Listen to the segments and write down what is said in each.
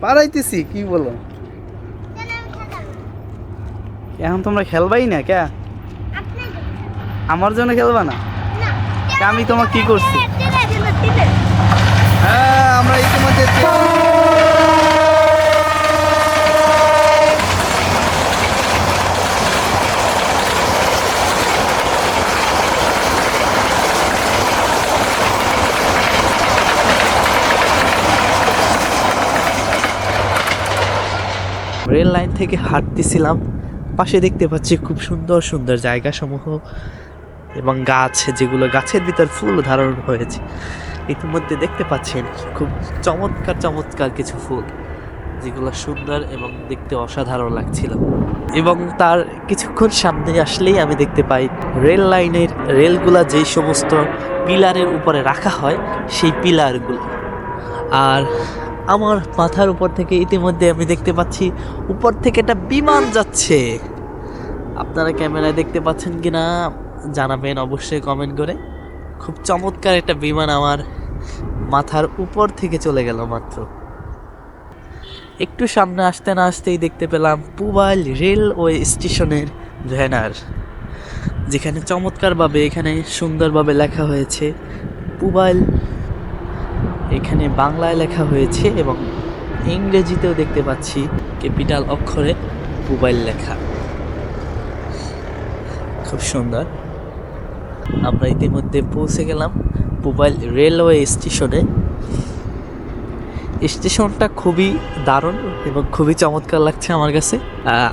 পারাইতেছি কি বলো? এখন তোমরা খেলবাই না কে আমার জন্য খেলবা না? আমি তোমাকে কি করছি? হ্যাঁ আমরা ইতিমধ্যে রেল লাইন থেকে হাঁটতেছিলাম। পাশে দেখতে পাচ্ছি খুব সুন্দর সুন্দর জায়গা সমূহ এবং গাছ, যেগুলো গাছের ভিতর ফুল ধারণ হয়েছে। ইতিমধ্যে দেখতে পাচ্ছেন খুব চমৎকার চমৎকার কিছু ফুল, যেগুলো সুন্দর এবং দেখতে অসাধারণ লাগছিল। এবং তার কিছুক্ষণ সামনে আসলেই আমি দেখতে পাই রেল লাইনের রেলগুলা যেই সমস্ত পিলারের উপরে রাখা হয়, সেই পিলারগুলো। আর আমার মাথার উপর থেকে ইতিমধ্যে আমি দেখতে পাচ্ছি, উপর থেকে একটা বিমান যাচ্ছে। আপনারা ক্যামেরায় দেখতে পাচ্ছেন কিনা জানাবেন অবশ্যই কমেন্ট করে। খুব চমৎকার একটা বিমান আমার মাথার উপর থেকে চলে গেল মাত্র। একটু সামনে আসতে না আসতেই দেখতে পেলাম পুবাইল রেলওয়ে স্টেশনের ভ্যানার যেখানে চমৎকারভাবে এখানে সুন্দরভাবে লেখা হয়েছে পুবাইল এখানে বাংলায় লেখা হয়েছে এবং ইংরেজিতেও দেখতে পাচ্ছি ক্যাপিটাল অক্ষরে মোবাইল লেখা। খুব সুন্দর। আমরা ইতিমধ্যে পৌঁছে গেলাম মোবাইল রেলওয়ে স্টেশনে। স্টেশনটা খুবই দারুণ এবং খুবই চমৎকার লাগছে আমার কাছে।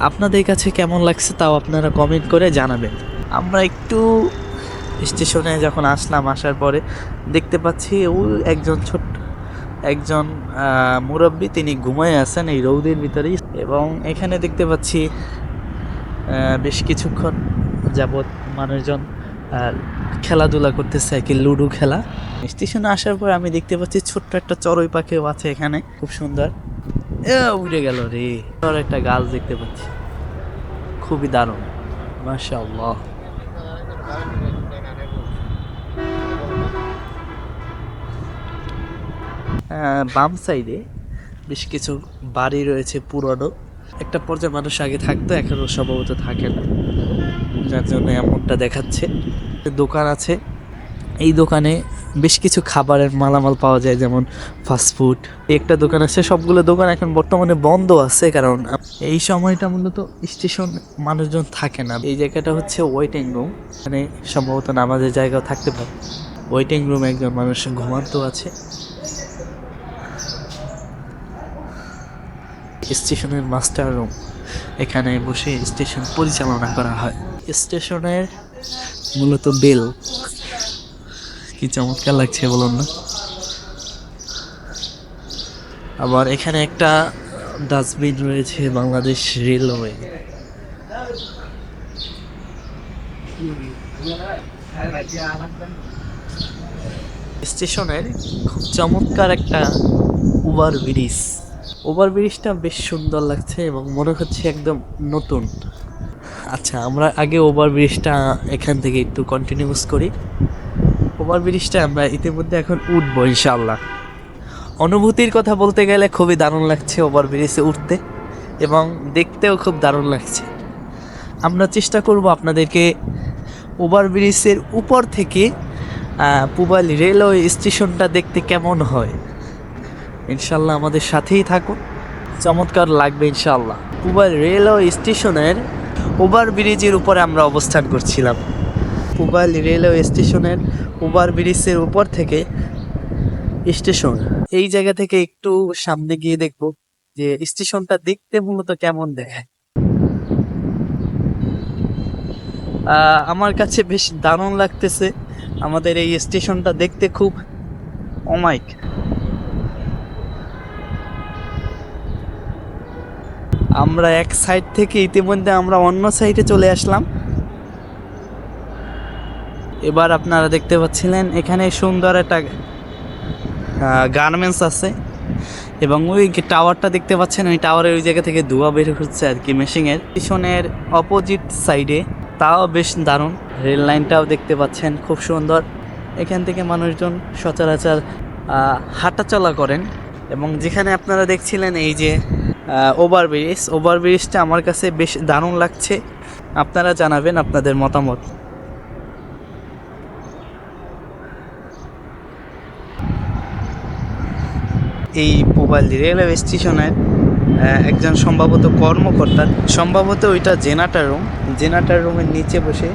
আপনাদের কাছে কেমন লাগছে তাও আপনারা কমেন্ট করে জানাবেন। আমরা একটু স্টেশনে যখন আসলাম, আসার পরে দেখতে পাচ্ছি ও একজন ছোট্ট একজন মুরব্বী, তিনি ঘুমায় আছেন এই রৌদের ভিতরেই এবং এখানে দেখতে পাচ্ছি বেশ কিছুক্ষণ যাবৎ মানুষজন খেলাধুলা করতেছে, আর কি লুডো খেলা। স্টেশনে আসার পর আমি দেখতে পাচ্ছি ছোট্ট একটা চড়ুই পাখিও আছে এখানে, খুব সুন্দর। উড়ে গেল রে। আর একটা গাছ দেখতে পাচ্ছি। খুবই দারুণ। মাশাআল্লাহ। বাম সাইডে বেশ কিছু বাড়ি রয়েছে পুরনো। একটা পর্যায়ে মানুষ আগে থাকতো, এখনও সম্ভবত থাকে না। যার জন্য এমনটা দেখাচ্ছে। দোকান আছে। এই দোকানে বেশ কিছু খাবারের মালামাল পাওয়া যায়, যেমন ফাস্টফুড একটা দোকান আছে, সবগুলো দোকান এখন বর্তমানে বন্ধ আছে, কারণ এই সময়টা মূলত স্টেশন মানুষজন থাকে না। এই জায়গাটা হচ্ছে ওয়েটিং রুম মানে সম্ভবত নামাজের জায়গাও থাকতে পারে। ওয়েটিং রুমে একজন মানুষ ঘুমান্ত আছে। স্টেশনের মাস্টার রুম। এখানে বসে স্টেশন পরিচালনা করা হয়। স্টেশনের মূলত বেল। কি চমৎকার লাগছে বলুন না। আবার এখানে একটা ডাস্টবিন রয়েছে বাংলাদেশ রেলওয়ে। স্টেশনের খুব চমৎকার একটা ওভার ব্রিজ ওভার ব্রিজটা বেশ সুন্দর লাগছে এবং মনে হচ্ছে একদম নতুন। আচ্ছা আমরা আগে ওভার ব্রিজটা এখান থেকে একটু কন্টিনিউস করি। ওভার ব্রিজটা আমরা ইতিমধ্যে এখন উঠবো ইনশাল্লাহ অনুভূতির কথা বলতে গেলে খুবই দারুণ লাগছে ওভার ব্রিজে উঠতে এবং দেখতেও খুব দারুণ লাগছে। আমরা চেষ্টা করব আপনাদেরকে ওভার ব্রিজের উপর থেকে পুবালি রেলওয়ে স্টেশনটা দেখতে কেমন হয়। ইনশাল্লাহ আমাদের সাথেই থাকুন। চমৎকার লাগবে ইনশাল্লাহ। পুবাল রেলওয়ে স্টেশনের ওভার ব্রিজের উপরে আমরা অবস্থান করছিলাম। পুবাল রেলওয়ে স্টেশনের ওভার ব্রিজের উপর থেকে স্টেশন। এই জায়গা থেকে একটু সামনে গিয়ে দেখব যে স্টেশনটা দেখতে মূলত কেমন দেখায়। আমার কাছে বেশ দারুণ লাগতেছে। আমাদের এই স্টেশনটা দেখতে খুব অমাইক আমরা এক সাইড থেকে ইতিমধ্যে আমরা অন্য সাইডে চলে আসলাম। এবার আপনারা দেখতে পাচ্ছিলেন, এখানে সুন্দর একটা গার্মেন্টস আছে। এবং ওই টাওয়ারটা দেখতে পাচ্ছেন, ওই টাওয়ারের ওই জায়গা থেকে ধোঁয়া বের হচ্ছে আর কি মেশিনের। পিছনের অপোজিট সাইডে তাও বেশ দারুণ। রেল লাইনটাও দেখতে পাচ্ছেন, খুব সুন্দর। এখান থেকে মানুষজন সচরাচর হাঁটাচলা করেন। এবং যেখানে আপনারা দেখছিলেন এই যে ওভার ব্রিজ ওভার ব্রিজটা আমার কাছে বেশ দারুণ লাগছে। আপনারা জানাবেন আপনাদের মতামত। এই মোবাইল রেলওয়ে স্টেশনের একজন সম্ভবত কর্মকর্তা, সম্ভবত ওইটা জেনাটার রুম জেনাটার রুমের নিচে বসে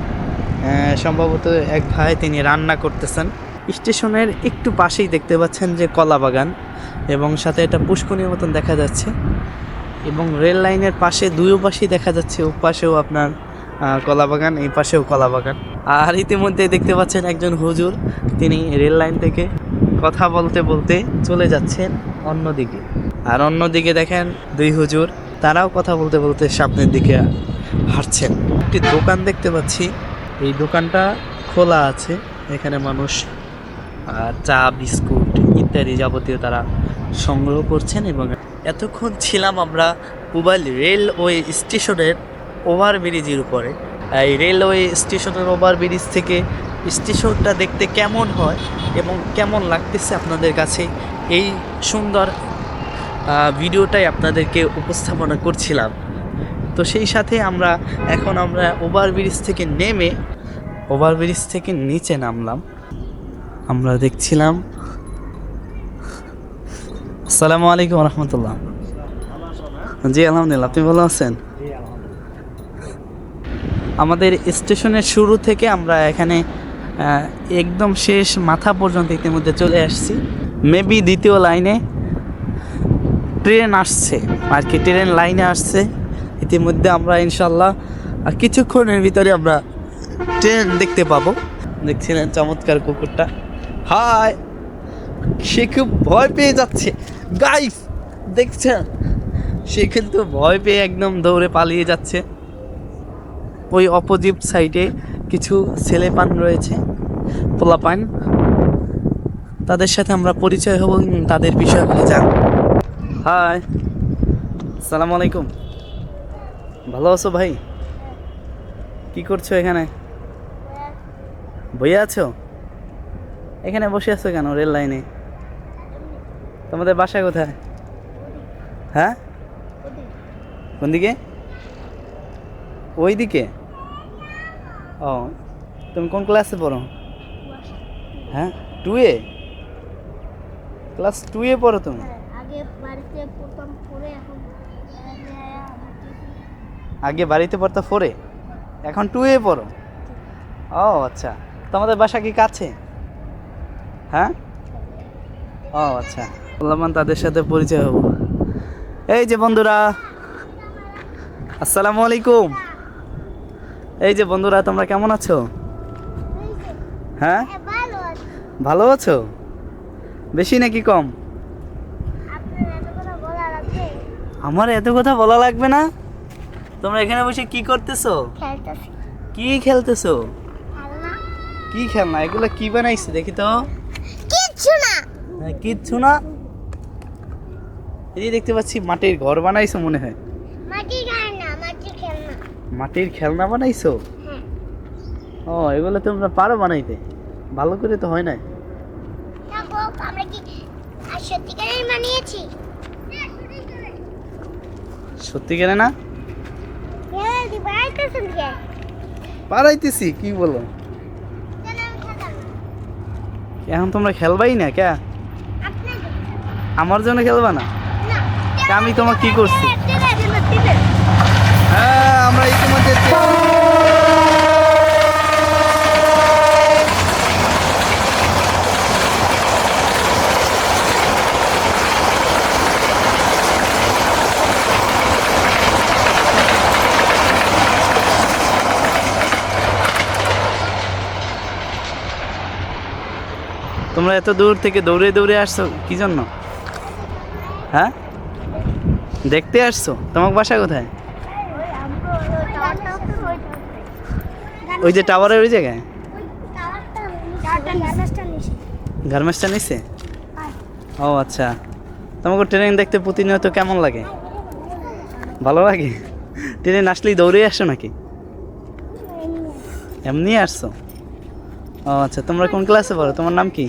সম্ভবত এক ভাই তিনি রান্না করতেছেন। স্টেশনের একটু পাশেই দেখতে পাচ্ছেন যে কলা বাগান এবং সাথে এটা পুষ্করণীর মতন দেখা যাচ্ছে এবং রেল লাইনের পাশে দুই পাশেই দেখা যাচ্ছে ও পাশেও আপনার কলা বাগান, এই পাশেও কলা বাগান। আর ইতিমধ্যে দেখতে পাচ্ছেন একজন হুজুর, তিনি রেল লাইন থেকে কথা বলতে বলতে চলে যাচ্ছেন অন্যদিকে। আর অন্যদিকে দেখেন দুই হুজুর, তারাও কথা বলতে বলতে সামনের দিকে হাঁটছেন। একটি দোকান দেখতে পাচ্ছি। এই দোকানটা খোলা আছে, এখানে মানুষ চা, বিস্কুট ইত্যাদি যাবতীয় তারা সংগ্রহ করছেন এবং এতক্ষণ ছিলাম আমরা মোবাইল রেলওয়ে স্টেশনের ওভারব্রিজের উপরে। এই রেলওয়ে স্টেশনের ওভারব্রিজ থেকে স্টেশনটা দেখতে কেমন হয় এবং কেমন লাগতেছে আপনাদের কাছে? এই সুন্দর ভিডিওটাই আপনাদেরকে উপস্থাপনা করছিলাম। তো সেই সাথে আমরা, এখন আমরা ওভারব্রিজ থেকে নেমে, ওভারব্রিজ থেকে নিচে নামলাম। আমরা দেখছিলাম। আসসালামু আলাইকুম রহমতুল্লাহ। জি, আলহামদুলিল্লাহ, আপনি ভালো আছেন? আমাদের স্টেশনের শুরু থেকে আমরা এখানে একদম শেষ মাথা পর্যন্ত ইতিমধ্যে চলে আসছি। মেবি দ্বিতীয় লাইনে ট্রেন আসছে, আর কি ট্রেন লাইনে আসছে। ইতিমধ্যে আমরা ইনশাল্লাহ আর কিছুক্ষণের ভিতরে আমরা ট্রেন দেখতে পাবো। দেখছিলেন চমৎকার কুকুরটা। হাই। সে খুব ভয় পেয়ে যাচ্ছে। গাইস দেখছেন? সে কিন্তু ভয় পেয়ে একদম দৌড়ে পালিয়ে যাচ্ছে। ওই অপোজিট সাইডে কিছু ছেলে পান রয়েছে পোলাপান তাদের সাথে আমরা পরিচয় হব তাদের বিষয়গুলি জান হাই। সালাম আলাইকুম। ভালো আছো ভাই? কি করছ এখানে? বইয়ে আছো? এখানে বসে আছো কেন রেল লাইনে? তোমাদের বাসা কোথায়? হ্যাঁ? কোন দিকে ওই দিকে ও তুমি কোন ক্লাসে পড়ো? হ্যাঁ? Two A class two A পড়ো তুমি? আগে বাড়িতে এখন আগে বাড়িতে পড়তো ফোরে এখন টু এ পড়ো? ও আচ্ছা। তোমাদের বাসা কি কাছে? হ্যাঁ? ও আচ্ছা। বললাম তাদের সাথে পরিচয় হব। এই যে বন্ধুরা আসসালামু আলাইকুম। এই যে বন্ধুরা তোমরা কেমন আছো? হ্যাঁ? ভালো আছো? বেশি নাকি কম? আমার এত কথা বলা লাগবে না? তোমরা এখানে বসে কি করতেছো? কি খেলতেছো? কি খেলনা? এগুলো কি বানাইছে? দেখি তো। কিচ্ছু না। হ্যাঁ, কিচ্ছু না। এই দেখতে পাচ্ছি মাটির ঘর বানাইছো মনে হয়। মাটি খেলনা মাটি খেলনা। মাটির খেলনা বানাইছো? হ্যাঁ। ও এগুলো তোমরা পারো বানাইতে। ভালো করে তো হয় না না আমরা কি সত্যিকারের বানিয়েছি? সত্যি কেন না? হ্যাঁ দি বাড়াইতেছেন কে? পারাইতেছি কি বলো? এখন তোমরা খেলবাই না কে আমার জন্য খেলবা না? আমি তোমার কি করছি? হ্যাঁ আমরা ইতিমধ্যে তোমরা এত দূর থেকে দৌড়ে দৌড়ে আসছো, কি জন্য? হ্যাঁ? দেখতে আসছো? তোমার বাসা কোথায়? ওই যে টাওয়ারের ওই জায়গায়? নিচ্ছে ও আচ্ছা। তোমাকে ট্রেন দেখতে প্রতিনিয়ত কেমন লাগে? ভালো লাগে? ট্রেনে আসলেই দৌড়ে আসছো নাকি? এমনি আসছো? ও আচ্ছা তোমরা কোন ক্লাসে পড়ো? তোমার নাম কি?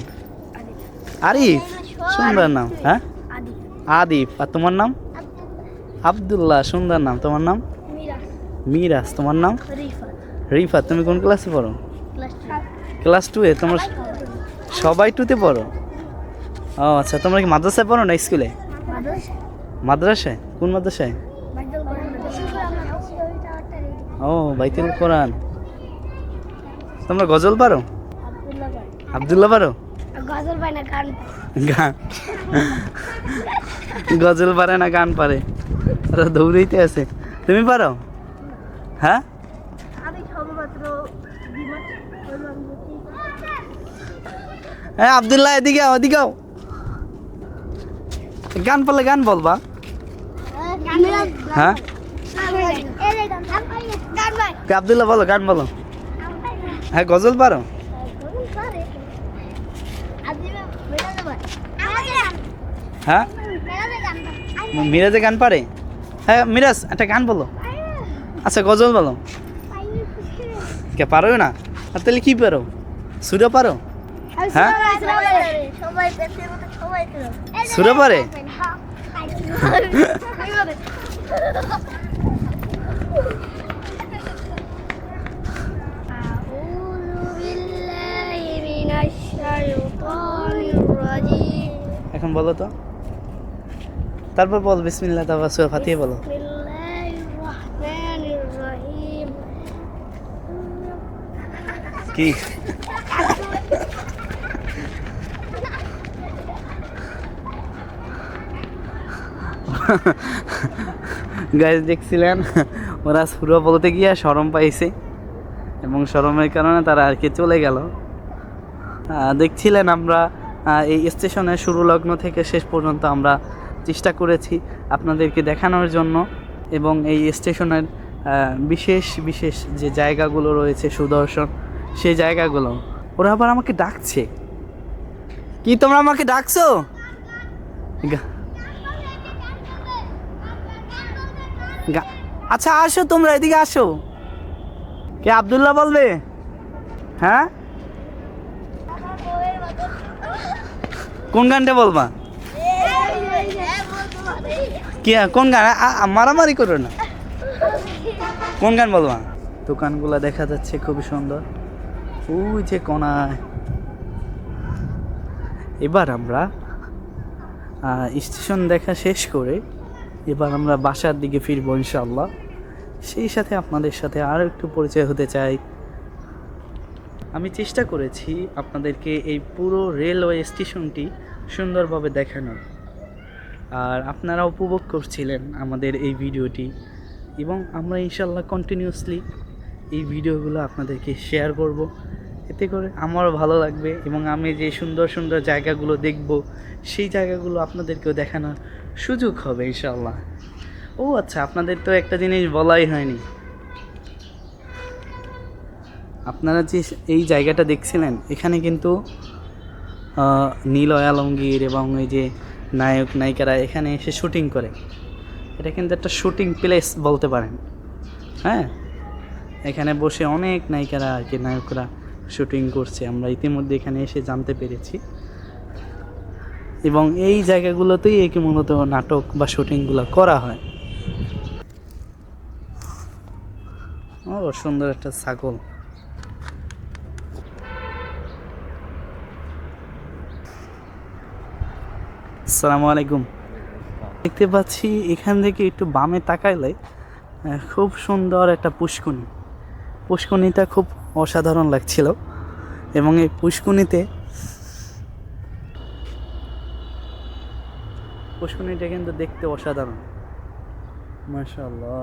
আরিফ সুন্দর নাম হ্যাঁ? আদিফ। আর তোমার নাম? আবদুল্লাহ। সুন্দর নাম। তোমার নাম? মিরা মিরাজ তোমার নাম? রিফা তুমি কোন ক্লাসে পড়ো? ক্লাস ক্লাস টুয়ে তোমার সবাই টুতে পড়ো। ও আচ্ছা তোমরা কি মাদ্রাসায় পড়ো না স্কুলে মাদ্রাসা মাদ্রাসায়? কোন মাদ্রাসায়? ও বাইতুল কোরআন। তোমরা গজল পারো। আবদুল্লাহ পারো? গজল ভাই না গান গান? গজল পারে না গান পারে। ওরা দৌড়াইতে আছে। তুমি পারো? হ্যাঁ? হ্যাঁ আবদুল্লাহ এদিকে আও এদিকে আও। গান পারলে গান বলবা। হ্যাঁ? আবদুল্লাহ বলো গান বলো। হ্যাঁ গজল পারো? হ্যাঁ? মিরাজে গান পারে? হ্যাঁ মিরাজ একটা গান বলো। আচ্ছা গজল বলো? কে পারো না? আর তাহলে কী পারো? সুরা পারো? হ্যাঁ? সুরা পারে? এখন বলো তো। তারপর বল বিসমিল্লাহ তাবা সুরা ফাতিহা বলো। কি? গাইজ দেখছিলেন? ওরা সুরা বলতে গিয়ে সরম পাইছে এবং সরমের কারণে তারা আর কি চলে গেল। দেখছিলেন আমরা এই স্টেশনের শুরু লগ্ন থেকে শেষ পর্যন্ত আমরা চেষ্টা করেছি আপনাদেরকে দেখানোর জন্য এবং এই স্টেশনের বিশেষ বিশেষ যে জায়গাগুলো রয়েছে সুদর্শন সেই জায়গাগুলো। ওরা আবার আমাকে ডাকছে। কি তোমরা আমাকে ডাকছো? আচ্ছা আসো তোমরা এদিকে আসো। কে আবদুল্লাহ বলবে? হ্যাঁ? কোন গানটা বলবা? কি কোন গান? মারামারি করো না। কোন গান বলবা দোকানগুলো দেখা যাচ্ছে খুবই সুন্দর। ওই যে কোনায়। এবার আমরা স্টেশন দেখা শেষ করে এবার আমরা বাসার দিকে ফিরবো ইনশাল্লাহ সেই সাথে আপনাদের সাথে আরও একটু পরিচয় হতে চাই। আমি চেষ্টা করেছি আপনাদেরকে এই পুরো রেলওয়ে স্টেশনটি সুন্দরভাবে দেখানোর। আর আপনারা উপভোগ করছিলেন আমাদের এই ভিডিওটি এবং আমরা ইনশাল্লাহ কন্টিনিউসলি এই ভিডিওগুলো আপনাদেরকে শেয়ার করব। এতে করে আমারও ভালো লাগবে এবং আমি যে সুন্দর সুন্দর জায়গাগুলো দেখব সেই জায়গাগুলো আপনাদেরকেও দেখানোর সুযোগ হবে ইনশাল্লাহ ও আচ্ছা আপনাদের তো একটা জিনিস বলাই হয়নি। আপনারা যে এই জায়গাটা দেখছিলেন এখানে কিন্তু আহ, নীল আলমগীর এবং এই যে নায়ক, নায়িকারা এখানে এসে শুটিং করে। এটা কিন্তু একটা শুটিং প্লেস বলতে পারেন। হ্যাঁ? এখানে বসে অনেক নায়িকারা আর কি, নায়করা শুটিং করছে। আমরা ইতিমধ্যে এখানে এসে জানতে পেরেছি। এবং এই জায়গাগুলোতেই একে মূলত নাটক বা শুটিংগুলো করা হয়। ও, সুন্দর একটা ছাগল। আসসালামু আলাইকুম। দেখতে পাচ্ছি এখান থেকে একটু বামে তাকাইলে খুব সুন্দর একটা পুষ্কুনি পুষ্কুনিটা খুব অসাধারণ লাগছিল এবং এই পুষ্কুনিতে পুষ্কুনিটা কিন্তু দেখতে অসাধারণ। মাশাআল্লাহ।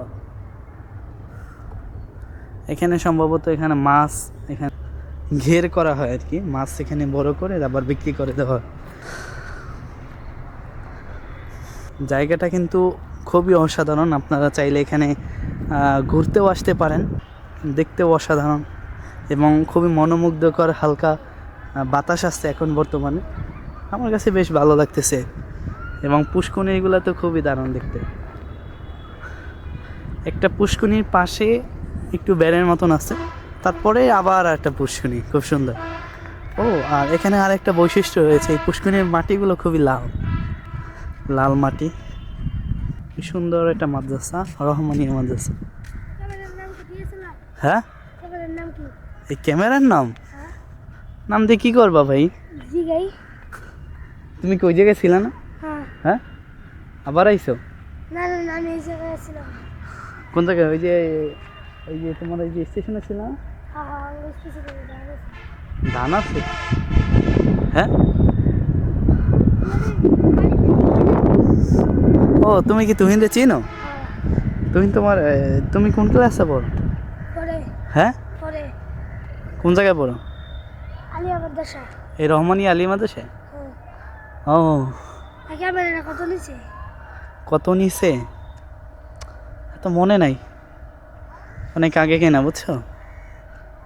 এখানে সম্ভবত এখানে মাছ এখানে ঘের করা হয় আর কি। মাছ এখানে বড় করে আবার বিক্রি করে দেওয়া হয়। জায়গাটা কিন্তু খুবই অসাধারণ। আপনারা চাইলে এখানে ঘুরতেও আসতে পারেন, দেখতেও অসাধারণ এবং খুবই মনোমুগ্ধকর হালকা বাতাস আসছে এখন বর্তমানে। আমার কাছে বেশ ভালো লাগতেছে এবং পুষ্কনিগুলো তো খুবই দারুণ দেখতে। একটা পুষ্কনির পাশে একটু ব্যারের মতন আছে, তারপরে আবার একটা পুষ্কনি খুব সুন্দর। ও, আর এখানে আরেকটা বৈশিষ্ট্য রয়েছে, এই পুষ্কনির মাটিগুলো খুবই লাল। লাল মাটি। কি সুন্দর একটা মাদ্রাসা রহমানিয়া মাদ্রাসা। হ্যাঁ? এই ক্যামেরার নাম? হ্যাঁ। নাম দিয়ে কি করবা ভাই? তুমি কি ওই জায়গায় ছিলে না? হ্যাঁ। হ্যাঁ? আবার আইছো? না না না আমি এই জায়গায় ছিলাম। কোন জায়গায়? ওই যে ওই যে তোমার ওই যে স্টেশনে ছিল না? হ্যাঁ ধান আছে? হ্যাঁ? ও তুমি কি তুহিনরে চিনো? হ্যাঁ। তুমি তোমার তুমি কোন ক্লাসে পড়ো? হ্যাঁ? কোন জায়গায় পড়ো? মাদ্রাসা। এই রহমানি আলী মাদ্রাসায়? হ্যাঁ। ও। কত নিচে কত নিছে? তো মনে নাই। অনেক আগে কেনা বুঝছ?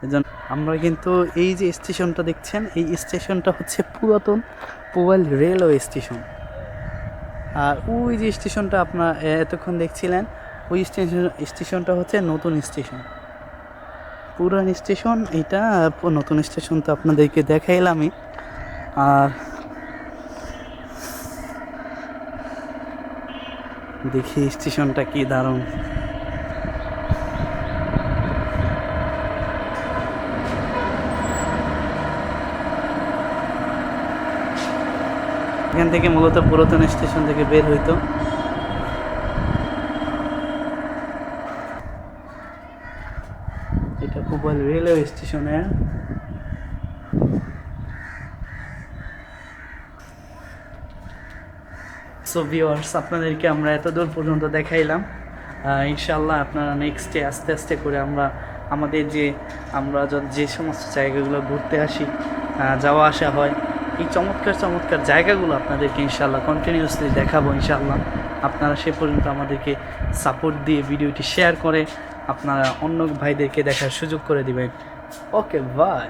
এজন্য আমরা কিন্তু এই যে স্টেশনটা দেখছেন এই স্টেশনটা হচ্ছে পুরাতন পোয়াল রেলওয়ে স্টেশন। আর ওই যে স্টেশনটা আপনার এতক্ষণ দেখছিলেন, ওই স্টেশন, স্টেশনটা হচ্ছে নতুন স্টেশন। পুরান স্টেশন, এটা নতুন স্টেশন তো আপনাদেরকে দেখাইলামই। আর দেখি স্টেশনটা কি দারুণ। এখান থেকে মূলত পুরাতন স্টেশন থেকে বের হইতো। এটা পুবাল রেলওয়ে স্টেশনে সো ভিওয়ার্স আপনাদেরকে আমরা এত দূর পর্যন্ত দেখাইলাম। ইনশাল্লাহ আপনারা নেক্সট আস্তে আস্তে করে আমরা আমাদের যে, আমরা যে সমস্ত জায়গাগুলো ঘুরতে আসি যাওয়া আসা হয় এই চমৎকার চমৎকার জায়গাগুলো আপনাদেরকে ইনশাল্লাহ কন্টিনিউসলি দেখাবো ইনশাল্লাহ আপনারা সে পর্যন্ত আমাদেরকে সাপোর্ট দিয়ে ভিডিওটি শেয়ার করে আপনারা অন্য ভাইদেরকে দেখার সুযোগ করে দিবেন। Okay bye